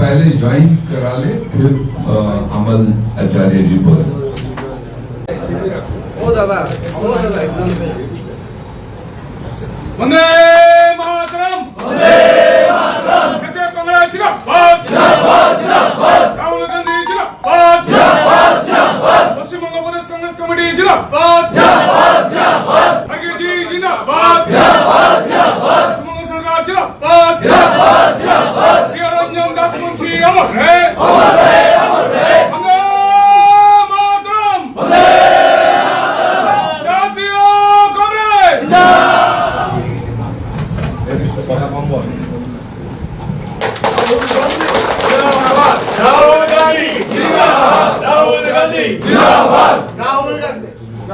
पहले ज्वाइन करा ले फिर अमल आचार्य जी बोले। वंदे मातरम! वंदे मातरम! कितने बात बात बात राहुल गांधी बात बात बात पश्चिम बंगाल प्रदेश कांग्रेस कमेटी बात অমর রে অমর রে অমর রে বন্দে মাতরম বন্দে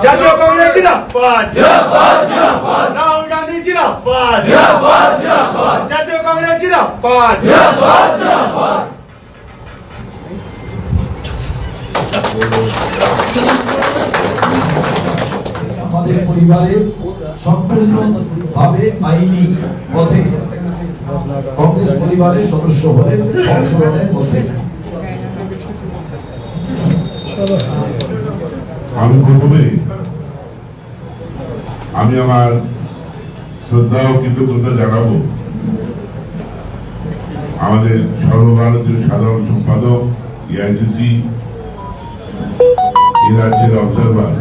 জাতীয় কংগ্রেস রাহুল গান্ধী জাতীয় কংগ্রেস জিন্দাবাদ জিন্দাবাদ। আমাদের পরিবারের সম্পূর্ণভাবে আইনি পথে কংগ্রেস পরিবারের সদস্য মধ্যে আমি প্রথমে, আমি আমার শ্রদ্ধা ও কৃতজ্ঞতা জানাব আমাদের সর্বভারতীয় সাধারণ সম্পাদক এআইসিসি এই রাজ্যের অবজারভার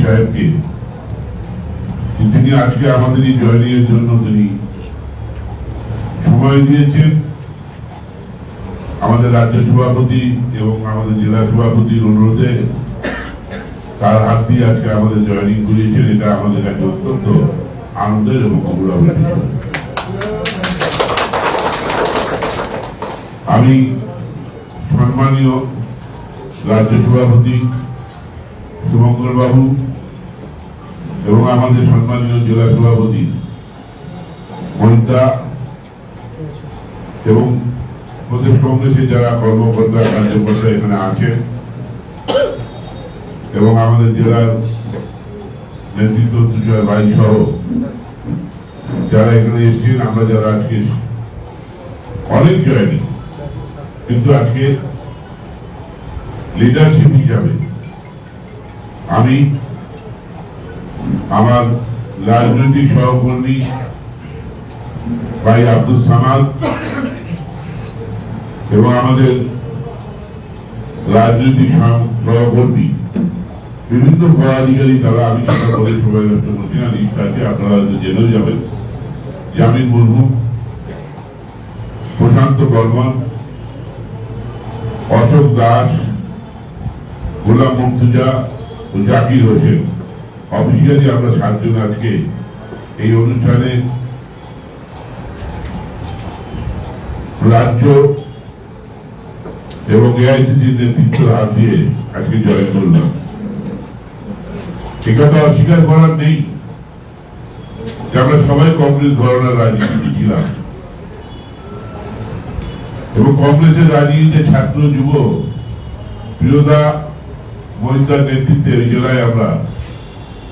সাহেবকে। তিনি আজকে আমাদের এই জয়নিং জন্য তিনি সময় দিয়েছেন। আমাদের রাজ্য সভাপতি এবং আমাদের জেলা সভাপতির অনুরোধে তার হাত দিয়ে আজকে আমাদের জয়নিং করিয়েছেন। এটা আমাদের কাছে অত্যন্ত আনন্দের এবং গৌরবের। আমি সম্মানীয় রাজ্য সভাপতি বাবু এবং আমাদের সম্মানীয় জেলা সভাপতি মনিতা এবং প্রদেশ কংগ্রেসের যারা কর্মকর্তা, কার্যকর্তা এখানে আছে এবং আমাদের জেলার নেতৃত্ব তুষার ভাই সহ যারা এখানে এসেছেন, আমরা যারা আজকে অনেক জয়নি কিন্তু আজকে লিডারশিপ হিসাবে আমি আমার রাজনৈতিক সহকর্মী ভাই আব্দুল সামাদ এবং আমাদের রাজনৈতিক সহ- সহকর্মী, বিভিন্ন পদাধিকারী তারা আমি সেটা সবাই একটা নতুন লিস্ট আছে, আপনারা হয়তো জেনেও যাবেন। জামিন মুর্মু, প্রশান্ত বর্মন অশোক দাস, গোলাম মুর্তুজা ও জাকির হোসেন। অফিসিয়ালি আমরা সাতজন আজকে এই অনুষ্ঠানে রাজ্য এবং এআইসিটির নেতৃত্ব হাত দিয়ে আজকে জয় করলাম। একথা অস্বীকার করার নেই যে আমরা সবাই কংগ্রেস ঘরানার রাজনীতি ছিলাম। এবং কংগ্রেসের রাজনীতিতে ছাত্র যুব প্রিয়দা মহিলার নেতৃত্বে ওই জেলায় আমরা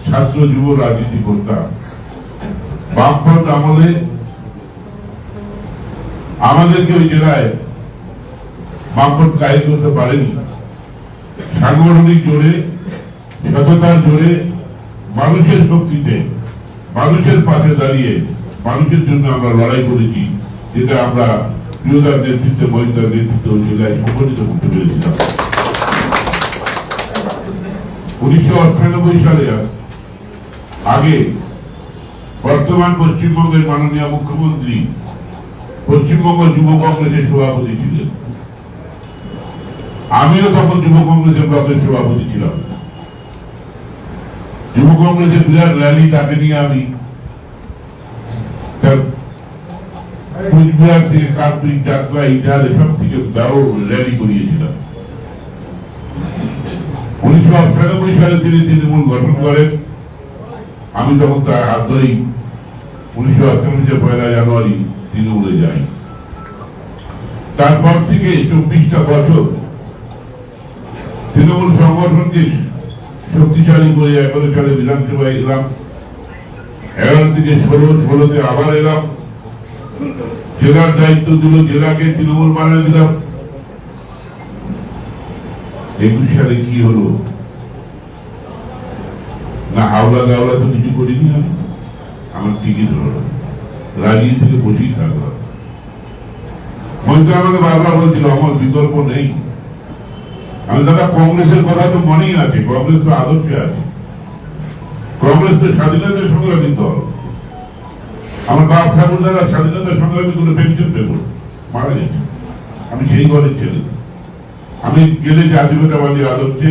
ছাত্র যুব রাজনীতি করতাম। বামফ্রন্ট আমলে আমাদেরকে ওই জেলায় বামফ্রন্ট কায়েম করতে পারেনি। সাংগঠনিক জোরে, সততার জোরে, মানুষের শক্তিতে, মানুষের পাশে দাঁড়িয়ে মানুষের জন্য আমরা লড়াই করেছি, যেটা আমরা নেতৃত্বে নেতৃত্বে করতে পেরেছিলাম উনিশশো অষ্টানব্বই সালে আগে বর্তমান পশ্চিমবঙ্গের মাননীয় মুখ্যমন্ত্রী পশ্চিমবঙ্গ যুব কংগ্রেসের সভাপতি ছিলেন আমিও তখন যুব কংগ্রেসের ব্লকের সভাপতি ছিলাম যুব কংগ্রেসের বিরাট র্যালি তাকে নিয়ে আমি থেকে কার্তিক র্যালি উনিশশো অষ্টানব্বই সালে তিনি তৃণমূল গঠন করেন। আমি তখন তার হাত ধরেই উনিশশো অষ্টানব্বই পয়লা জানুয়ারি তৃণমূলে যাই। তারপর থেকে চব্বিশটা বছর তৃণমূল সংগঠনকে শক্তিশালী করে এগারো সালে বিধানসভায় এলাম। এগারো থেকে ষোলো, ষোলোতে আবার এলাম। জেলার দায়িত্ব দিল জেলাকে তৃণমূল বানিয়ে দিলাম একুশ সালে কি হলো? না, হাওলা তো কিছু করিনি আমি। আমার টিকিট হলো। রাজিয়ে থেকে বসেই থাকলাম। আমাকে বারবার বলছিল আমার বিকল্প নেই। আমি, দাদা, কংগ্রেসের কথা তো মনেই আছে কংগ্রেস তো আদর্শে আছে। কংগ্রেস তো স্বাধীনতার সংগ্রামী দল আমার বাপ ঠাকুর দাদা স্বাধীনতার সংগ্রামী করে পেনশন পেল মারা গেছে। আমি সেই ঘরের ছেলে। আমি গেলে জাতীয়তাবাদী আদর্শে,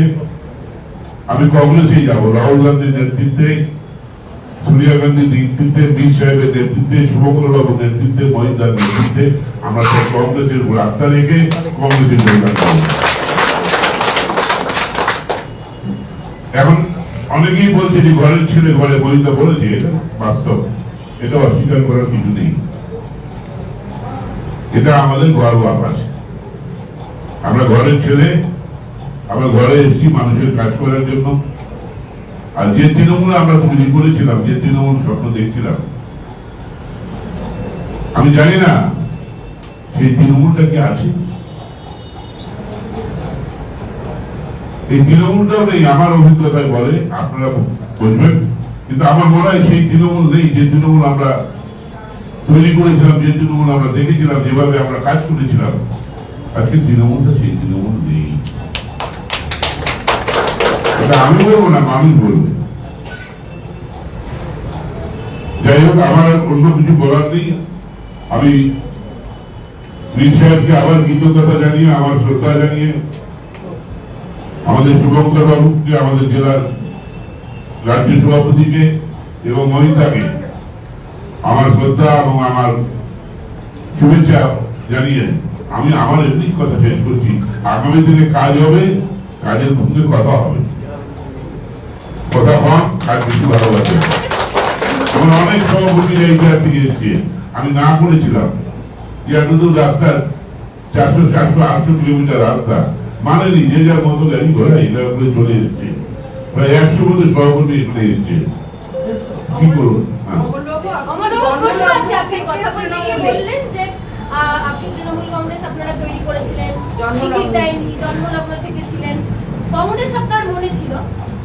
আমি কংগ্রেসেই যাব, রাহুল গান্ধীর নেতৃত্বে, সোনিয়া গান্ধীর নেতৃত্বে বীর সাহেবের নেতৃত্বে শুভঙ্কর বাবুর নেতৃত্বে, মহিন্দার নেতৃত্বে, আমরা সব কংগ্রেসের আস্থা রেখে কংগ্রেসের যোগদান এখন অনেকেই বলছে যে ঘরের ছেলে ঘরে মহিলা বলেছে বাস্তব। এটা অস্বীকার করার কিছু নেই। এটা আমাদের গর্ব আবাস আমরা ঘরের ছেলে, আমরা ঘরে এসেছি মানুষের কাজ করার জন্য। আর যে তৃণমূল আমরা তৈরি করেছিলাম, যে তৃণমূল স্বপ্ন দেখছিলাম, আমি জানি না সেই তৃণমূলটা কি আছে। এই তৃণমূলটাও নেই, আমার অভিজ্ঞতায় বলে, আপনারা বুঝবেন। কিন্তু আমার মনে হয় সেই তৃণমূল নেই, যে তৃণমূল আমরা তৈরি করেছিলাম, যে তৃণমূল আমরা দেখেছিলাম, যেভাবে আমরা কাজ করেছিলাম, আজকে তৃণমূলটা সেই তৃণমূল নেই। আমি বলব না, মানুষ বলবে। যাই হোক, আমার অন্য কিছু বলার নেই। আমি বীর আবার কৃতজ্ঞতা জানিয়ে, আমার শ্রদ্ধা জানিয়ে, আমাদের শুভঙ্কর বাবুকে, আমাদের জেলার রাজ্য সভাপতিকে এবং মহিতাকে আমার শ্রদ্ধা এবং আমার শুভেচ্ছা জানিয়ে আমি আমার এমনি কথা শেষ করছি। আগামী দিনে কাজ হবে, কাজের সঙ্গে কথা হবে। কথা কম কাজ বেশি ভালোবাসে আমার অনেক সভাপতি থেকে এসছে। আমি না করেছিলাম যে এত দূর রাস্তা চারশো চারশো, আটশো কিলোমিটার রাস্তা। মানে নি, যে যার মতো গাড়ি ঘোড়া এটা চলে এসছে। প্রায় একশো মতো সভাপতি এখানে এসছে কি করুন হ্যাঁ। আমার প্রশ্ন আছে আপনি কথা বলতে গিয়ে বললেন যে আপনি তৃণমূল কংগ্রেস আপনারা তৈরি করেছিলেন জন্মলগ্ন। থেকে ছিলেন কংগ্রেস আপনার মনে ছিল?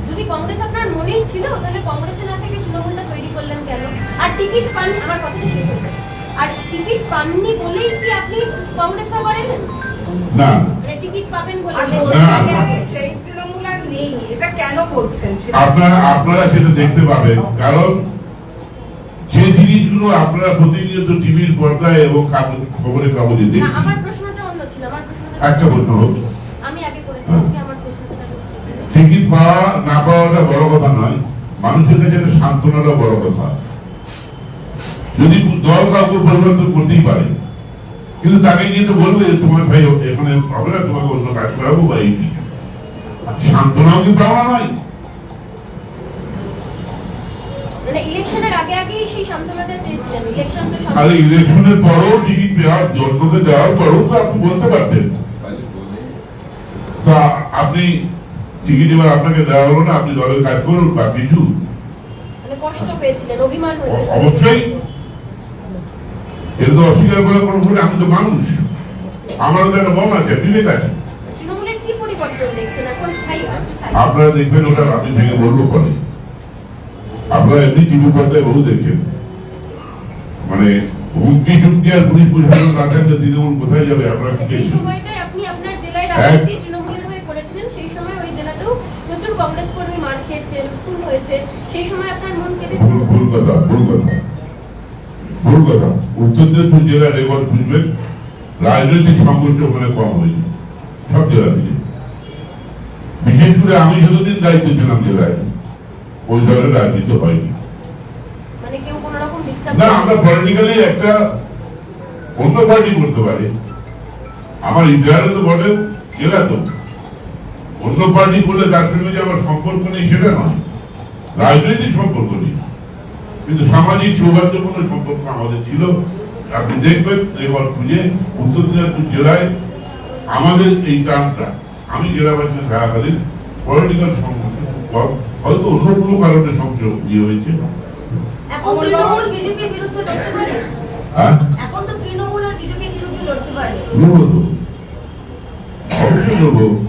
যদি কংগ্রেস আপনার মনেই ছিল তাহলে কংগ্রেসে না থেকে তৃণমূলটা তৈরি করলেন কেন? আর টিকিট পান আমার কথাটা শেষ হয়েছে আর টিকিট পাননি বলেই কি আপনি কংগ্রেস আবার এলেন না। মানে টিকিট পাবেন বলে নেই এটা কেন বলছেন আপনারা আপনারা সেটা দেখতে পাবেন। কারণ যে জিনিসগুলো আপনারা প্রতিনিয়ত টিভির পর্দায় এবং খবরের কাগজে দেখছেন আমার প্রশ্নটা অন্য ছিল আমার প্রশ্নটা একটা প্রশ্ন। আমি আগে করেছি। আমার প্রশ্নটা টিকিট পাওয়া না পাওয়াটা বড় কথা নয় মানুষের কাছে একটা সান্ত্বনাটা বড় কথা। যদি দল কাউকে পরিবর্তন করতেই পারে কিন্তু তাকে কিন্তু বলবে যে তোমার ভাই এখানে হবে না তোমাকে অন্য কাজ করাবো বা এই সান্ত্বনাও কি পাওয়া নয়। মানে। আর ইলেকশনের পরেও টিকিট দেওয়ার দেওয়ার পরেও তো আপনি বলতে পারতেন। তা আপনি টিকিট এবার আপনাকে দেওয়া হলো না আপনি দলের কাজ করুন বা কিছু। মানে কষ্ট পেয়েছিলেন অভিমান হয়েছে অ- অবশ্যই। এটা তো অস্বীকার করার কোনো আমি তো মানুষ। আমারও তো একটা মন আছে বিবেক আছে তৃণমূলের কি পরিবর্তন দেখছেন এখন ভাই একটু side. আপনারা দেখবেন ওটা আপনি ভেঙে বলব পরে। আপনারা এমনি টিভি পর্দায় বহু মানে হুমকি চুমকি আর পুলিশ প্রশাসন না থাকলে তৃণমূল কোথায় যাবে? আপনারা কি যে দেখছেন? সময়টায় আপনি আপনার জেলায় এক- রাজনীতি তৃণমূলের করেছিলেন সেই সময় ওই জেলাতেও প্রচুর কংগ্রেস কর্মী মার খেয়েছেন খুন হয়েছে। সেই সময় আপনার কেঁদেছিল ভুল ভুল কথা ভুল কথা। ভুল কথা। উত্তর দিনাজপুর জেলার রেকর্ড খুঁজবেন রাজনৈতিক সংঘর্ষ ওখানে কম হয়েছে সব জেলা থেকে বিশেষ করে আমি যতদিন দায়িত্ব ছিলাম জেলায় ওই দলের রাজনীতি হয়নি। মানে না আমরা পলিটিক্যালি একটা অন্য পার্টি করতে পারি। আমার ইন্ডিয়ারে তো বটে জেলা তো। অন্য পার্টি করলে তার সঙ্গে যে আমার সম্পর্ক নেই সেটা নয়। রাজনৈতিক সম্পর্ক নেই। কিন্তু সামাজিক সৌহার্দ্যপূর্ণ সম্পর্ক আমাদের ছিল। আপনি দেখবেন এবার খুঁজে উত্তর দিনাজপুর জেলায় আমাদের এই টার্মটা আমি জেলাবাসী থাকাকালীন পলিটিক্যাল হয়তো অন্য কোনো কারণে সংযোগ ইয়ে হয়েছে। এখন তৃণমূল বিজেপির বিরুদ্ধে লড়তে পারে? হ্যাঁ?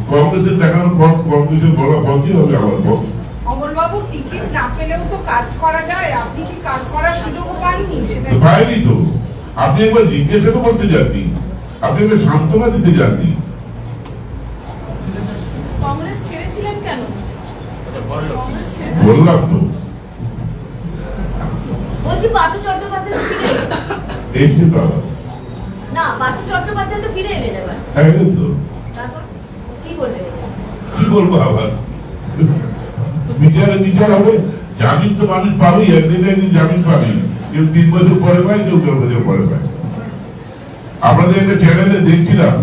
কংগ্রেসের পথ কংগ্রেসের বলা পথই হবে আমার পথ। অমরবাবু টিকিট না পেলেও তো কাজ করা যায়। আপনি কি কাজ করার সুযোগও পাননি তো পাইনি তো। আপনি একবার জিজ্ঞাসা তো করতে যাননি। আপনি একবার সান্ত্বনা দিতে যাননি। বললাম তো। বলছি পার্থ চট্টোপাধ্যায় তো ফিরে তারা না পার্থ চট্টোপাধ্যায় তো ফিরে এলেন এবার। হ্যাঁ তো। তারপর কি বলব আবার? বিচারে বিচার হবে। জামিন তো মানুষ পাবেই একদিন একদিন জামিন পাবেই। কেউ তিন বছর পরে পায় কেউ চার বছর পরে পায়। আপনাদের একটা চ্যানেলে দেখছিলাম।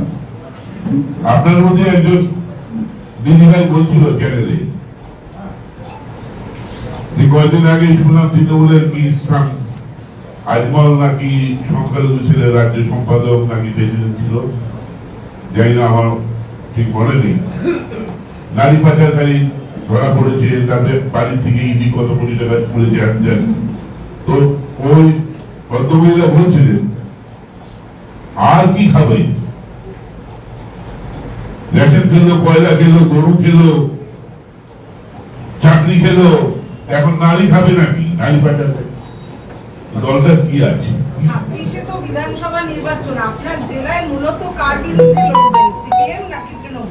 আপনার মধ্যে একজন দিদিভাই বলছিল চ্যানেলে কয়েকদিন আগে শুনলাম তৃণমূলের কি সাং আজমল নাকি সংখ্যালঘু ছেলে রাজ্য সম্পাদক নাকি প্রেসিডেন্ট ছিল? জানি না, আমার ঠিক মনে নেই। নারী পাচারকারী ধরা পড়েছে তাদের বাড়ি থেকে ইডি কত কোটি টাকা পড়েছে হ্যান তো ওই ভদ্রমহিলা বলছিলেন, আর কি খাবে? রেশন খেলো, কয়লা খেলো, গরু খেলো, চাকরি খেলো এখন নারী খাবে নাকি? নারী পাচার দলটার কি আছে? ছাব্বিশে তো বিধানসভা নির্বাচন আপনার জেলায় মূলত কার বিরুদ্ধে লড়বেন সিপিএম নাকি তৃণমূল?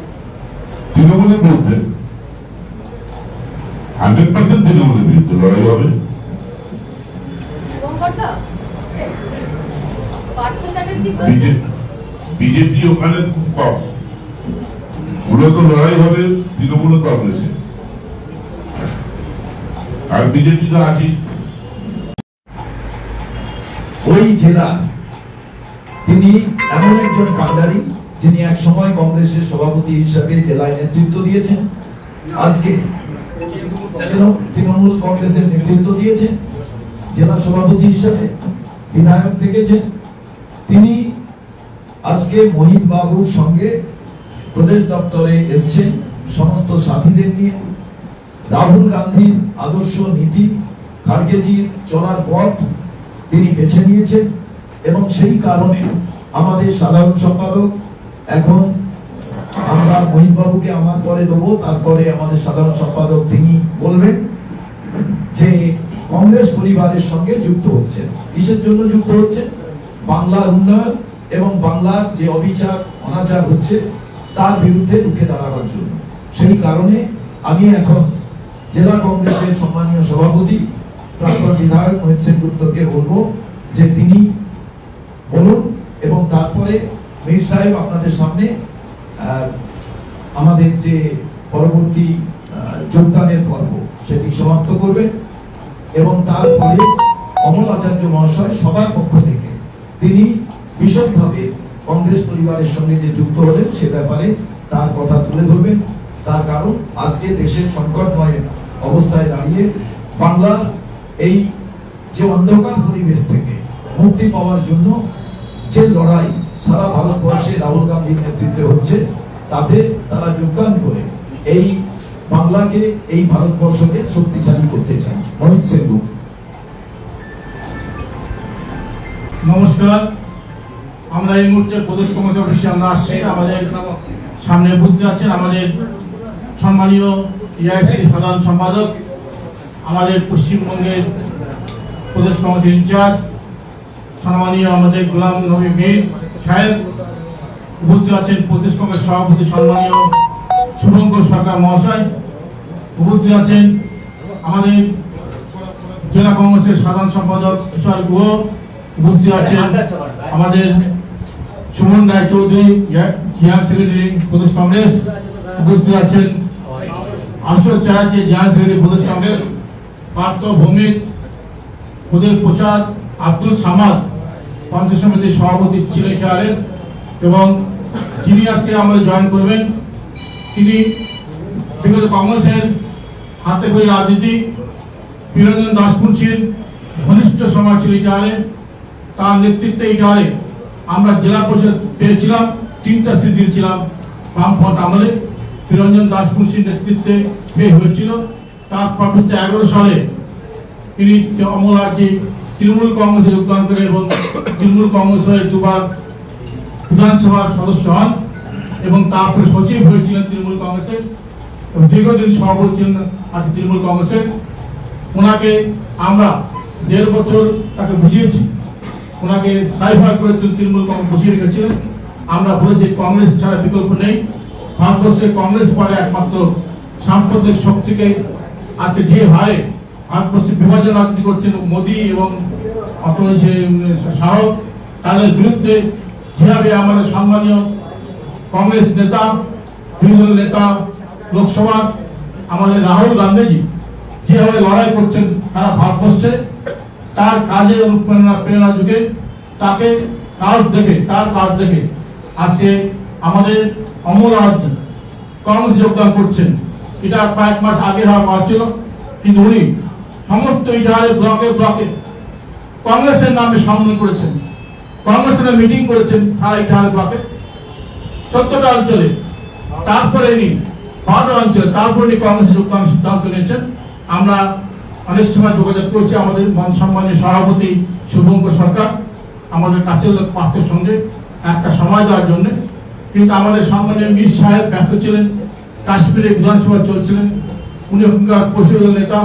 তৃণমূলের বিরুদ্ধে। হান্ড্রেড পার্সেন্ট তৃণমূলের বিরুদ্ধে লড়াই হবে। বিজেপি ওখানে খুব কম। মূলত লড়াই হবে তৃণমূল ও কংগ্রেসে আর বিজেপি তো আছেই ওই জেলার তিনি এমন একজন কান্ডারি যিনি এক সময় কংগ্রেসের সভাপতি হিসাবে জেলায় নেতৃত্ব দিয়েছেন। আজকে তৃণমূল কংগ্রেসের নেতৃত্ব দিয়েছেন, জেলা সভাপতি হিসাবে বিধায়ক থেকেছেন। তিনি আজকে মোহিত বাবুর সঙ্গে প্রদেশ দপ্তরে এসছেন, সমস্ত সাথীদের নিয়ে। রাহুল গান্ধীর আদর্শ নীতি খার্গেজির চলার পথ তিনি বেছে নিয়েছেন এবং সেই কারণে আমাদের সাধারণ সম্পাদক এখন আমরা মহিমবাবুকে আমার পরে দেবো, তারপরে আমাদের সাধারণ সম্পাদক তিনি বলবেন যে কংগ্রেস পরিবারের সঙ্গে যুক্ত হচ্ছেন। কিসের জন্য যুক্ত হচ্ছে বাংলার উন্নয়ন এবং বাংলার যে অবিচার, অনাচার হচ্ছে, তার বিরুদ্ধে রুখে দাঁড়াবার জন্য। সেই কারণে আমি এখন জেলা কংগ্রেসের সম্মানীয় সভাপতি, প্রাক্তন বিধায়ক মোহিত সেনগুপ্তকে বলব যে তিনি বলুন এবং তারপরে মীর সাহেব আপনাদের সামনে আমাদের যে পরবর্তী যোগদানের পর্ব সেটি সমাপ্ত করবেন এবং তারপরে অমল আচার্য মহাশয় সবার পক্ষ থেকে তিনি বিশদভাবে কংগ্রেস পরিবারের সঙ্গে যে যুক্ত হলেন সে ব্যাপারে তার কথা তুলে ধরবেন। তার কারণ আজকে দেশের সংকটময় অবস্থায় দাঁড়িয়ে বাংলা এই যে অন্ধকার পরিবেশ থেকে মুক্তি পাওয়ার জন্য যে লড়াই সারা ভারতবর্ষে রাহুল গান্ধীর নেতৃত্বে হচ্ছে, তাতে তারা যোগদান করে এই বাংলাকে, এই ভারতবর্ষকে শক্তিশালী করতে চান মোহিত সেনগুপ্ত। নমস্কার। আমরা এই মুহূর্তে প্রদেশ কংগ্রেস অফিসে আমরা আসছি। আমাদের সামনে বুঝতে আছেন আমাদের সম্মানীয় ইআইসি সাধারণ সম্পাদক, আমাদের পশ্চিমবঙ্গের প্রদেশ কংগ্রেস ইনচার্জ, সম্মানীয় আমাদের গোলাম নবী মীর সাহেব, উপস্থিত আছেন প্রদেশ কংগ্রেস সভাপতি সম্মানীয় শুভঙ্কর সরকার মহাশয়, উপস্থিত আছেন আমাদের জেলা কংগ্রেসের সাধারণ সম্পাদক ঈশ্বর গুহ, উপস্থিত আছেন আমাদের সুমন রায় চৌধুরী জিয়া সেক্রেটারি প্রদেশ কংগ্রেস, উপস্থিত আছেন আশুর চ্যাটার্জি জিয়া সেক্রেটারি প্রদেশ কংগ্রেস পার্থ ভৌমিক প্রদেশ প্রচার আব্দুল সামাদ পঞ্চায়েত সমিতির সভাপতি ছিলেন চেয়ারের এবং যিনি আজকে আমাদের জয়েন করবেন, তিনি বিগত কংগ্রেসের হাতে করে রাজনীতি বীরঞ্জন দাস মুন্সির ঘনিষ্ঠ সময় ছিল ইটারে তার নেতৃত্বে ইটারে আমরা জেলা পরিষদ পেয়েছিলাম, তিনটা সিট দিয়েছিলাম, বামফ্রন্ট আমলে। বীরঞ্জন দাস মুন্সির নেতৃত্বে হয়েছিল। তার পরবর্তী এগারো সালে তিনি অমলাজি তৃণমূল কংগ্রেসে যোগদান করে এবং তৃণমূল কংগ্রেস হয়ে দুবার বিধানসভার সদস্য হন এবং তারপরে সচিব হয়েছিলেন তৃণমূল কংগ্রেসের। দীর্ঘদিন সভাপতি ছিলেন আজকে তৃণমূল কংগ্রেসের। ওনাকে আমরা দেড় বছর তাকে বুঝিয়েছি। ওনাকে সাইফার করেছেন, তৃণমূল কংগ্রেস বসিয়ে রেখেছিলেন। আমরা বলেছি, কংগ্রেস ছাড়া বিকল্প নেই। ভারতবর্ষের কংগ্রেস পারে একমাত্র সাম্প্রদায়িক শক্তিকে আজকে যে হারে ভারতবর্ষে বিভাজন রাজনীতি করছেন মোদী এবং যে তাদের বিরুদ্ধে যেভাবে আমাদের সম্মানীয় কংগ্রেস নেতা বিভিন্ন নেতা, লোকসভা, আমাদের রাহুল গান্ধীজি যেভাবে লড়াই করছেন সারা ভারতবর্ষে, তার কাজে অনুপ্রেরণা, প্রেরণা যুগে তাকে কাজ দেখে, তার কাজ দেখে আজকে আমাদের অমরাজ কংগ্রেস যোগদান করছেন। এটা কয়েক মাস আগে হওয়া কথা ছিল, কিন্তু উনি সমস্ত ইটাহারে ব্লকে ব্লকে কংগ্রেসের নামে সম্মান করেছেন। কংগ্রেসের মিটিং করেছেন সারা ইটাহারে ব্লকে। সত্তরটা অঞ্চলে, তারপরে ইনি বারোটা অঞ্চলে, তারপরে ইনি কংগ্রেসে যোগদান সিদ্ধান্ত নিয়েছেন। আমরা অনেক সময় যোগাযোগ করছি আমাদের মান সম্মানীয় সভাপতি শুভঙ্কর সরকার, আমাদের কাছে পাত্রের সঙ্গে একটা সময় দেওয়ার জন্য। কিন্তু আমাদের সম্মানীয় মির সাহেব ব্যস্ত ছিলেন, কাশ্মীরে বিধানসভা চলছিলেন। উনি ওখানকার পশুদের নেতা,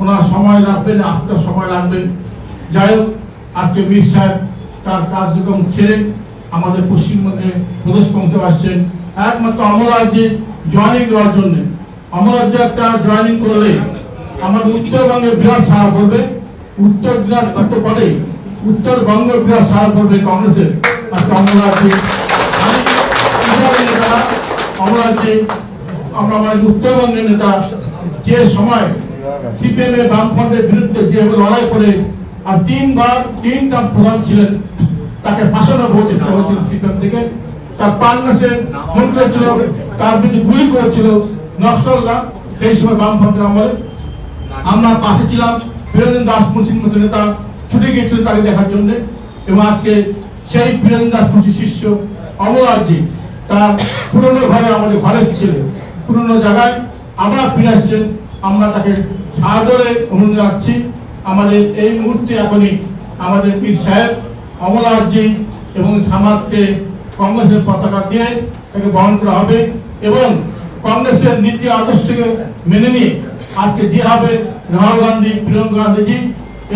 ওনার সময় লাগবেন আসতে সময় লাগবে। যাই হোক, আজকে মির সাহেব তার কার্যক্রম ছেড়ে আমাদের পশ্চিমবঙ্গে প্রদেশ কংসে আসছেন। একমাত্র অমরাজ্যে জয়নিং দেওয়ার জন্য। অমরাজ্য একটা জয়নিং করলে আমাদের উত্তরবঙ্গে বিরাট সারা পড়বে। উত্তর দিনাজপুর তো পরে, উত্তরবঙ্গ বিরাট সারা পড়বে কংগ্রেসের। আজকে অমরাজ্যে অমরাজ্যে আমরা আমাদের উত্তরবঙ্গের নেতা, যে সময় সিপিএম এর বামফ্রন্টের বিরুদ্ধে যেভাবে লড়াই করে, আর তিনবার তিনটা প্রধান ছিলেন, তাকে ফাঁসানো হয়েছিল সিপিএম থেকে। তার প্রাণনাশের ফোন করেছিল, তার বিরুদ্ধে গুলি করেছিল নকশলরা সেই সময় বামফ্রন্টের আমলে। আমরা পাশে ছিলাম, বীরেন্দ্র দাস মুন্সির মতো নেতা ছুটে গিয়েছিলেন তাকে দেখার জন্য। এবং আজকে সেই বীরেন্দ্র দাস মুন্সির শিষ্য অমরাজ্যে তার পুরনো ঘরে আমাদের ঘরে ছিল পুরনো জায়গায় আবার ফিরে আসছেন। আমরা তাকে সাদরে অনুরোধ জানাচ্ছি। আমাদের এই মুহূর্তে এখনই আমাদের পীর সাহেব অমরাজ্যে এবং সামাদকে কংগ্রেসের পতাকা দিয়ে তাকে বহন করা হবে এবং কংগ্রেসের নীতি আদর্শকে মেনে নিয়ে আজকে যেভাবে রাহুল গান্ধী, প্রিয়ঙ্কা গান্ধীজি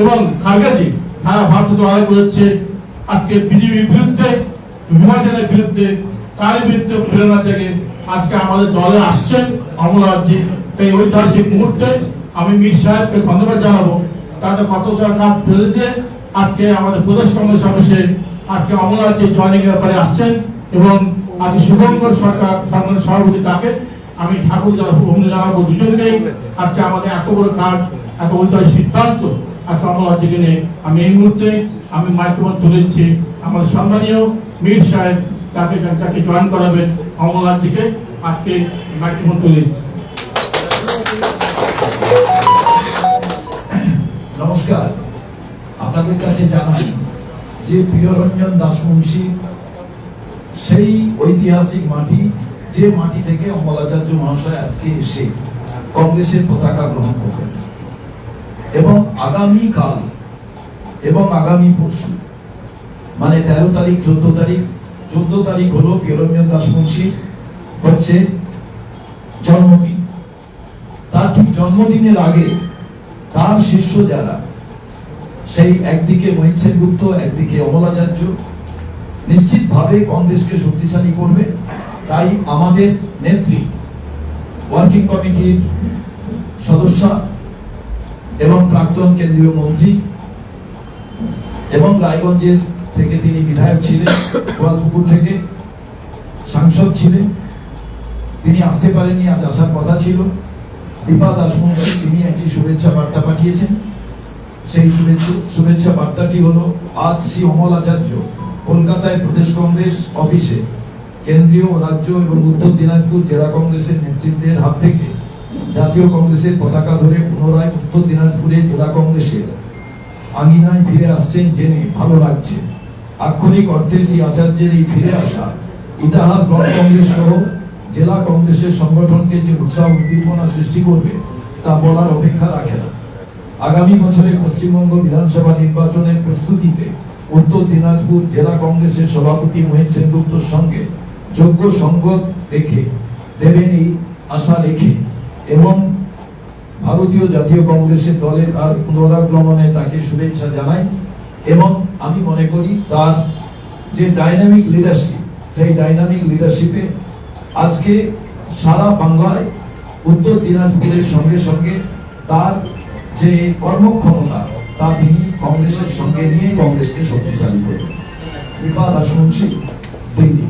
এবং খারগেজি সারা ভারত লড়াই করেছে, আজকে বিজেপির বিরুদ্ধে বিভাজনের বিরুদ্ধে তার বিরুদ্ধে প্রেরণা থেকে আজকে আমাদের দলে আসছেন অমরাজ্যে তাই ঐতিহাসিক মুহূর্তে আমি মীর সাহেবকে ধন্যবাদ জানাব। তাদের কত কাজ ফেলে দিয়ে আজকে আমাদের প্রদেশ কংগ্রেস অফিসে আজকে অমরাজ্যে জয়নিং ব্যাপারে আসছেন এবং আজকে শুভঙ্কর সরকার সম্মানের সভাপতি তাকে আমি ঠাকুর জানাব দুজনকেই। আজকে আমাদের এত বড় কাজ, এত ঐতিহাসিক সিদ্ধান্ত আজকে অমরাজ্যকে নিয়ে আমি এই মুহূর্তে আমি মাইক্রোফোন তুলেছি আমাদের সম্মানীয় মীর সাহেব তাকে তাকে জয়েন করাবেন অমরাজ্যকে আজকে মাইক্রোফোন তুলেছি নমস্কার। আপনাদের কাছে জানাই যে প্রিয়রঞ্জন দাসমুন্সী সেই ঐতিহাসিক মাটি, যে মাটি থেকে অমলাচার্য মহাশয় আজকে এসে কংগ্রেসের পতাকা গ্রহণ করবেন এবং আগামী কাল এবং আগামী পরশু মানে তেরো তারিখ, চোদ্দ তারিখ চোদ্দ তারিখ হলো প্রিয়রঞ্জন দাসমুন্সী হচ্ছে জন্মদিন। তার ঠিক জন্মদিনের আগে তার শিষ্য যারা, সেই একদিকে মহিত সেনগুপ্ত, একদিকে অমলাচার্য, নিশ্চিতভাবে কংগ্রেসকে শক্তিশালী করবে। তাই আমাদের নেত্রী, ওয়ার্কিং কমিটির সদস্য এবং প্রাক্তন কেন্দ্রীয় মন্ত্রী এবং রায়গঞ্জের থেকে তিনি বিধায়ক ছিলেন গোয়ালপুকুর থেকে সাংসদ ছিলেন। তিনি আসতে পারেননি, আজ আসার কথা ছিল। দীপা দাসমুন্সী তিনি একটি শুভেচ্ছা বার্তা পাঠিয়েছেন। সেই শুভেচ্ছা শুভেচ্ছা বার্তাটি হলো, আজ শ্রী অমলাচার্য কলকাতায় প্রদেশ কংগ্রেস অফিসে কেন্দ্রীয় রাজ্য এবং উত্তর দিনাজপুর জেলা কংগ্রেসের নেতৃত্বের হাত থেকে জাতীয় কংগ্রেসের পতাকা ধরে পুনরায় উত্তর দিনাজপুরে জেলা কংগ্রেসের আঙিনায় ফিরে আসছেন জেনে ভালো লাগছে। আক্ষরিক অর্থে শ্রী আচার্যের এই ফিরে আসা ইতিহাস ব্লক কংগ্রেস সহ জেলা কংগ্রেসের সংগঠনকে যে উৎসাহ উদ্দীপনা সৃষ্টি করবে, তা বলার অপেক্ষা রাখে না। আগামী বছরে পশ্চিমবঙ্গ বিধানসভা নির্বাচনের প্রস্তুতিতে উত্তর দিনাজপুর জেলা কংগ্রেসের সভাপতি মহেশ সেনগুপ্তর সঙ্গে যোগ্য সঙ্গত রেখে দেবেন এই আশা রেখে এবং ভারতীয় জাতীয় কংগ্রেসের দলের তার পুনরাগমনে তাকে শুভেচ্ছা জানাই এবং আমি মনে করি তার যে ডাইনামিক লিডারশিপ সেই ডাইনামিক লিডারশিপে আজকে সারা বাংলায় উত্তর দিনাজপুরের সঙ্গে সঙ্গে তার যে কর্মক্ষমতা, তা তিনি কংগ্রেসের সঙ্গে নিয়ে কংগ্রেসকে শক্তিশালী করবেন বিপাদ আসুন দিল্লি।